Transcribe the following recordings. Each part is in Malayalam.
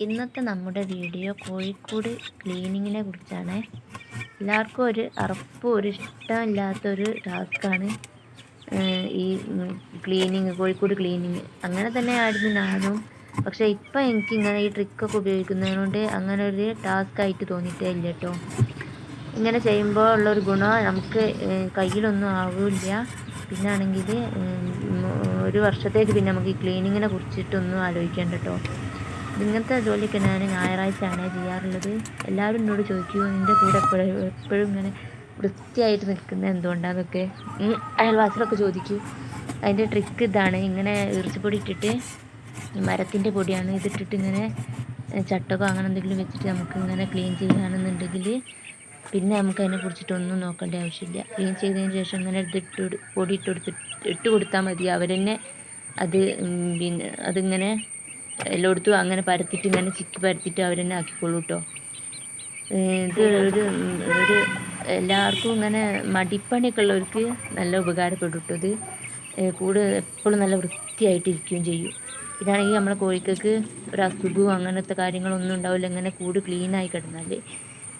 ഇന്നത്തെ നമ്മുടെ വീഡിയോ കോഴിക്കോട് ക്ലീനിങ്ങിനെ കുറിച്ചാണ്. എല്ലാവർക്കും ഒരു അറപ്പും ഒരു ഇഷ്ടമില്ലാത്തൊരു ടാസ്ക്കാണ്. ഈ ക്ലീനിങ് കോഴിക്കോട് ക്ലീനിങ് അങ്ങനെ തന്നെ ആയിരുന്നു ഞാനും. പക്ഷേ ഇപ്പം എനിക്ക് ഇങ്ങനെ ഈ ട്രിക്കൊക്കെ ഉപയോഗിക്കുന്നതുകൊണ്ട് അങ്ങനെ ഒരു ടാസ്ക് ആയിട്ട് തോന്നിയിട്ടേ ഇല്ല കേട്ടോ. ഇങ്ങനെ ചെയ്യുമ്പോൾ ഉള്ളൊരു ഗുണം നമുക്ക് കയ്യിലൊന്നും ആവില്ല. പിന്നാണെങ്കിൽ ഒരു വർഷത്തേക്ക് പിന്നെ നമുക്ക് ഈ ക്ലീനിങ്ങിനെ കുറിച്ചിട്ടൊന്നും ആലോചിക്കേണ്ട കേട്ടോ. ഇങ്ങനത്തെ ജോലിയൊക്കെ ഞാൻ ഞായറാഴ്ചയാണ് ചെയ്യാറുള്ളത്. എല്ലാവരും എന്നോട് ചോദിക്കും നിന്റെ കൂടെ എപ്പോഴും എപ്പോഴും ഇങ്ങനെ വൃത്തിയായിട്ട് നിൽക്കുന്നത് എന്തുകൊണ്ടാന്നൊക്കെ. അയൽവാസികളൊക്കെ ചോദിക്കും. അതിന്റെ ട്രിക്ക് ഇതാണ്. ഇങ്ങനെ ഇറച്ചിപ്പൊടി ഇട്ടിട്ട് മരത്തിന്റെ പൊടിയാണ് ഇതിട്ടിട്ട് ഇങ്ങനെ ചട്ടകോ അങ്ങനെ എന്തെങ്കിലും വെച്ചിട്ട് നമുക്ക് ഇങ്ങനെ ക്ലീൻ ചെയ്യുകയാണെന്നുണ്ടെങ്കിൽ പിന്നെ നമുക്ക് അതിനെ കുറിച്ചിട്ടൊന്നും നോക്കേണ്ട ആവശ്യമില്ല. ക്ലീൻ ചെയ്തതിന് ശേഷം ഇങ്ങനെ ഇതിട്ട് പൊടി ഇട്ട് കൊടുത്ത് ഇട്ട് കൊടുത്താൽ മതി. അവരെന്നെ അത് പിന്നെ അതിങ്ങനെ എല്ലായിടത്തും അങ്ങനെ പരത്തിയിട്ട് ഇങ്ങനെ ചിക്കി പരത്തിയിട്ട് അവർ തന്നെ ആക്കിക്കോളൂ കേട്ടോ ഇത് ഒരു ഒരു എല്ലാവർക്കും ഇങ്ങനെ മടിപ്പണിയൊക്കെ ഉള്ളവർക്ക് നല്ല ഉപകാരപ്പെടും കേട്ടോ ഇത്. കൂട് എപ്പോഴും നല്ല വൃത്തിയായിട്ടിരിക്കുകയും ചെയ്യും. ഇതാണെങ്കിൽ നമ്മളെ കോഴിക്കൾക്ക് ഒരു അസുഖവും അങ്ങനത്തെ കാര്യങ്ങളൊന്നും ഉണ്ടാവില്ല. ഇങ്ങനെ കൂട് ക്ലീനായി കിടന്നാൽ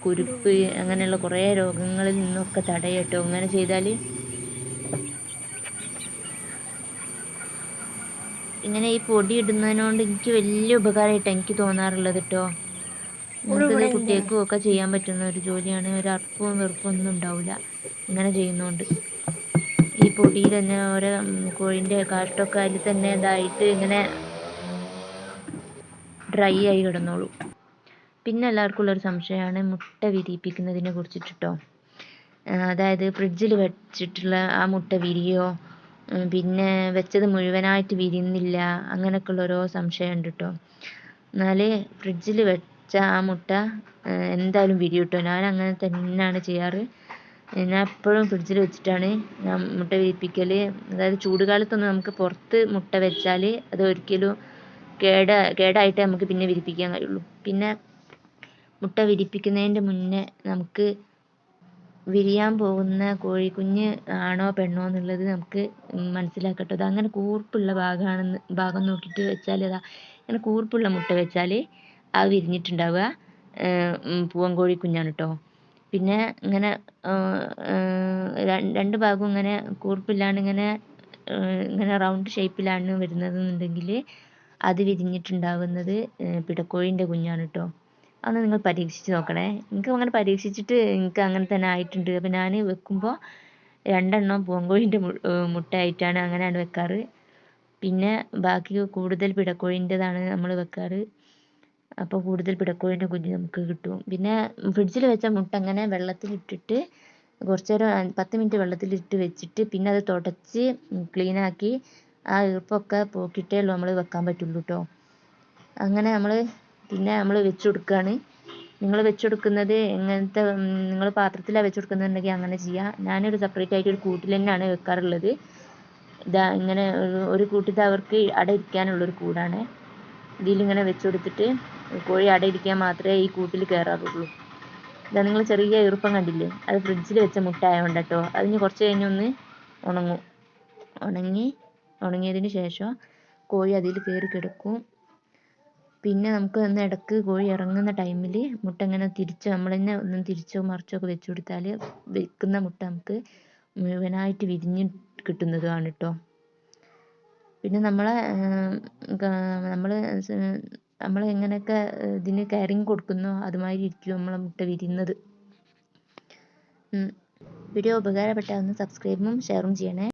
കുരുപ്പ് അങ്ങനെയുള്ള കുറേ രോഗങ്ങളിൽ നിന്നൊക്കെ തടയട്ടോ. അങ്ങനെ ചെയ്താൽ ഇങ്ങനെ ഈ പൊടി ഇടുന്നതിനോണ്ട് എനിക്ക് വലിയ ഉപകാരമായിട്ട് എനിക്ക് തോന്നാറുള്ളത് കേട്ടോ ഇങ്ങനത്തെ കുട്ടികൾക്കും ഒക്കെ ചെയ്യാൻ പറ്റുന്ന ഒരു ജോലിയാണ്. ഒരു അർപ്പവും വെറുപ്പും ഒന്നും ഉണ്ടാവില്ല ഇങ്ങനെ ചെയ്യുന്നതുകൊണ്ട് ഈ പൊടിയിൽ തന്നെ ഓരോ കോഴിന്റെ കാഷ്ടമൊക്കെ അതിൽ തന്നെ ഇതായിട്ട് ഇങ്ങനെ ഡ്രൈ ആയി കിടന്നോളൂ. പിന്നെ എല്ലാവർക്കും ഉള്ളൊരു സംശയമാണ് മുട്ട വിരിയിപ്പിക്കുന്നതിനെ കുറിച്ചിട്ടോ അതായത് ഫ്രിഡ്ജിൽ വെച്ചിട്ടുള്ള ആ മുട്ട വിരിയോ പിന്നെ വെച്ചത് മുഴുവനായിട്ട് വിരിയുന്നില്ല അങ്ങനെയൊക്കെയുള്ള ഓരോ സംശയമുണ്ട് കേട്ടോ എന്നാൽ ഫ്രിഡ്ജിൽ വെച്ച ആ മുട്ട എന്തായാലും വിരിയും കേട്ടോ ഞാൻ അങ്ങനെ തന്നെയാണ് ചെയ്യാറ്. ഞാൻ എപ്പോഴും ഫ്രിഡ്ജിൽ വെച്ചിട്ടാണ് ഞാൻ മുട്ട വിരിപ്പിക്കൽ അതായത് ചൂട് കാലത്തൊന്നും നമുക്ക് പുറത്ത് മുട്ട വെച്ചാൽ അത് ഒരിക്കലും കേട കേടായിട്ട് നമുക്ക് പിന്നെ വിരിപ്പിക്കാൻ കഴിയുള്ളൂ. പിന്നെ മുട്ട വിരിപ്പിക്കുന്നതിന്റെ മുന്നേ നമുക്ക് വിരിയാൻ പോകുന്ന കോഴിക്കുഞ്ഞ് ആണോ പെണ്ണോ എന്നുള്ളത് നമുക്ക് മനസ്സിലാക്കാം അത് അങ്ങനെ കൂർപ്പുള്ള ഭാഗമാണെന്ന് ഭാഗം നോക്കിയിട്ട് വെച്ചാൽ അതാ അങ്ങനെ കൂർപ്പുള്ള മുട്ട വെച്ചാൽ അത് വിരിഞ്ഞിട്ടുണ്ടാവുക. പൂവൻ കോഴിക്കുഞ്ഞാണ് കേട്ടോ. പിന്നെ ഇങ്ങനെ രണ്ട് ഭാഗവും ഇങ്ങനെ കൂർപ്പില്ലാണ്ട് ഇങ്ങനെ ഇങ്ങനെ റൗണ്ട് ഷേപ്പിലാണ് വരുന്നതെന്നുണ്ടെങ്കിൽ അത് വിരിഞ്ഞിട്ടുണ്ടാവുന്നത് പിടക്കോഴിന്റെ കുഞ്ഞാണ് കേട്ടോ. അതൊന്ന് നിങ്ങൾ പരീക്ഷിച്ച് നോക്കണേ. എനിക്ക് അങ്ങനെ പരീക്ഷിച്ചിട്ട് എനിക്ക് അങ്ങനെ തന്നെ ആയിട്ടുണ്ട്. അപ്പോൾ ഞാൻ വെക്കുമ്പോൾ രണ്ടെണ്ണം പൂവൻകോഴീന്റെ മുട്ടയായിട്ടാണ് അങ്ങനെയാണ് വെക്കാറ്. പിന്നെ ബാക്കി കൂടുതൽ പിടക്കോഴീന്റെതാണ് നമ്മൾ വെക്കാറ്. അപ്പോൾ കൂടുതൽ പിടക്കോഴീന്റെ കുഞ്ഞ് നമുക്ക് കിട്ടും. പിന്നെ ഫ്രിഡ്ജിൽ വെച്ച മുട്ട അങ്ങനെ വെള്ളത്തിലിട്ടിട്ട് കുറച്ച് നേരം പത്ത് മിനിറ്റ് വെള്ളത്തിലിട്ട് വെച്ചിട്ട് പിന്നെ അത് തുടച്ച് ക്ലീനാക്കി ആ ഈർപ്പൊക്കെ പോക്കിട്ടേ ഉള്ളൂ നമ്മൾ വെക്കാൻ പറ്റുള്ളൂ കേട്ടോ അങ്ങനെ നമ്മൾ പിന്നെ നമ്മൾ വെച്ച് കൊടുക്കുകയാണ് നിങ്ങൾ വെച്ച് കൊടുക്കുന്നത് എങ്ങനത്തെ നിങ്ങൾ പാത്രത്തിലാണ് വെച്ച് കൊടുക്കുന്നുണ്ടെങ്കിൽ അങ്ങനെ ചെയ്യുക ഞാനൊരു സെപ്പറേറ്റ് ആയിട്ട് ഒരു കൂട്ടിൽ തന്നെയാണ് വെക്കാറുള്ളത്. ഇതാ ഇങ്ങനെ ഒരു കൂട്ടിൽ അവർക്ക് അട ഒരു കൂടാണ്. ഇതിലിങ്ങനെ വെച്ച് കൊടുത്തിട്ട് കോഴി അട ഇരിക്കാൻ മാത്രമേ ഈ കൂട്ടിൽ കയറാറുള്ളൂ ഇതാ നിങ്ങൾ ചെറിയ ഈർപ്പം കണ്ടില്ലേ? അത് ഫ്രിഡ്ജിൽ വെച്ച മുട്ട ആയതുകൊണ്ട് കേട്ടോ അതിന് കുറച്ച് കഴിഞ്ഞൊന്ന് ഉണങ്ങും. ഉണങ്ങി ഉണങ്ങിയതിന് ശേഷം കോഴി അതിൽ കയറി കിടക്കും. പിന്നെ നമുക്ക് ഒന്ന് ഇടയ്ക്ക് കോഴി ഇറങ്ങുന്ന ടൈമിൽ മുട്ട ഇങ്ങനെ തിരിച്ച് നമ്മൾ തന്നെ ഒന്ന് തിരിച്ചോ മറിച്ചോ ഒക്കെ വെച്ച് കൊടുത്താൽ വെക്കുന്ന മുട്ട നമുക്ക് മുഴുവനായിട്ട് വിരിഞ്ഞ് കിട്ടുന്നതുമാണ് കേട്ടോ പിന്നെ നമ്മളെ നമ്മൾ നമ്മൾ എങ്ങനെയൊക്കെ ഇതിന് കെയറിങ് കൊടുക്കുന്നോ അതുമാതിരി ഇരിക്കും നമ്മളെ മുട്ട വിരിയുന്നത്. വീഡിയോ ഉപകാരപ്പെട്ടാൽ ഒന്ന് സബ്സ്ക്രൈബും ഷെയറും ചെയ്യണേ.